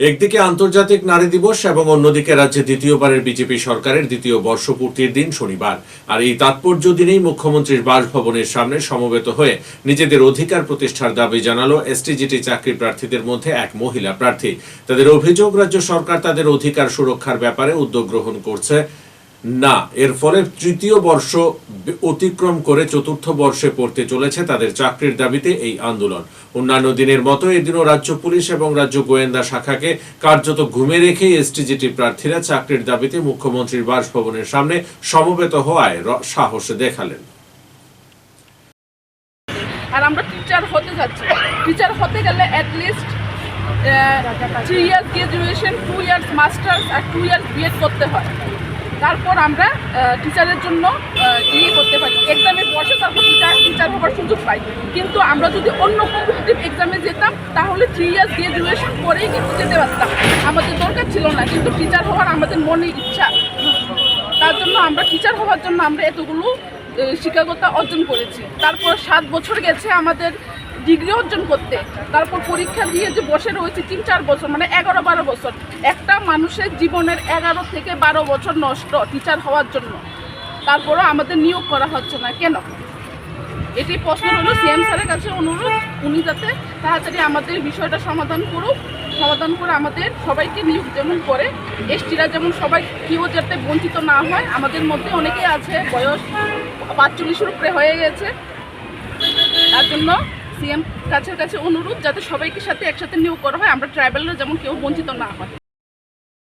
একদিকে আন্তর্জাতিক নারী দিবস এবং অন্যদিকে রাজ্যে দ্বিতীয়বারের বিজেপি সরকারের দ্বিতীয় বর্ষপূর্তির দিন শনিবার। আর এই তাৎপর্য দিনেই মুখ্যমন্ত্রীর বাসভবনের সামনে সমবেত হয়ে নিজেদের অধিকার প্রতিষ্ঠার দাবি জানালো এসটিজিটি চাকরি প্রার্থীদের মধ্যে এক মহিলা প্রার্থী। তাদের অভিযোগ, রাজ্য সরকার তাদের অধিকার সুরক্ষার ব্যাপারে উদ্যোগ গ্রহণ করছে না, এর ফলে তৃতীয় বর্ষ অতিক্রম করে চতুর্থ বর্ষে পড়তে চলেছে তাদের চাকরির দাবিতে এই আন্দোলন। অন্যান্য দিনের মতো এদিনও রাজ্য পুলিশ এবং রাজ্য গোয়েন্দা শাখাকে কার্যত ঘুমে রেখেই এসটিজিটি প্রার্থীরা চাকরির দাবিতে মুখ্যমন্ত্রীর বাসভবনের সামনে সমবেত হওয়ায় সাহস দেখালেন। আর আমরা টিচার হতে যাচ্ছি। টিচার হতে গেলে at least three years graduation two years masters R two years B Ed করতে হয়। তারপর আমরা টিচারের জন্য ইয়ে করতে পারি। এক্সামে বসে তারপর টিচার টিচার হওয়ার সুযোগ পাই। কিন্তু আমরা যদি অন্য কম্পিটিটিভ এক্সামে যেতাম, তাহলে থ্রি ইয়ার্স গ্রাজুয়েশন করেই কিন্তু যেতে পারতাম। আমাদের দরকার ছিল না, কিন্তু টিচার হওয়ার আমাদের মনে ইচ্ছা। তার জন্য আমরা টিচার হওয়ার জন্য আমরা এতগুলো শিক্ষকতা অর্জন করেছি। তারপর সাত বছর গেছে আমাদের ডিগ্রি অর্জন করতে। তারপর পরীক্ষা দিয়ে যে বসে রয়েছে তিন, চার বছর মানে এগারো, বারো বছর। একটা মানুষের জীবনের এগারো থেকে বারো বছর নষ্ট টিচার হওয়ার জন্য। তারপরও আমাদের নিয়োগ করা হচ্ছে না। কেন? এটি প্রশ্ন হলো সিএম স্যারের কাছে অনুরোধ। উনি যাতে তাড়াতাড়ি আমাদের বিষয়টা সমাধান করুক, সমাধান করে আমাদের সবাইকে নিয়োগ যেমন করে, এসটিরা যেমন সবাই কেউ যাতে বঞ্চিত না হয়, আমাদের মধ্যে অনেকেই আছে, বয়স পাঁচচল্লিশের উপরে হয়ে গেছে। তার জন্য সিএম কাছে কাছে অনুরোধ যাতে সবাইকে সাথে একসাথে নিয়োগ করা হয়। আমরা ট্রাইবেলরা যেমন কেউ বঞ্চিত না হয়।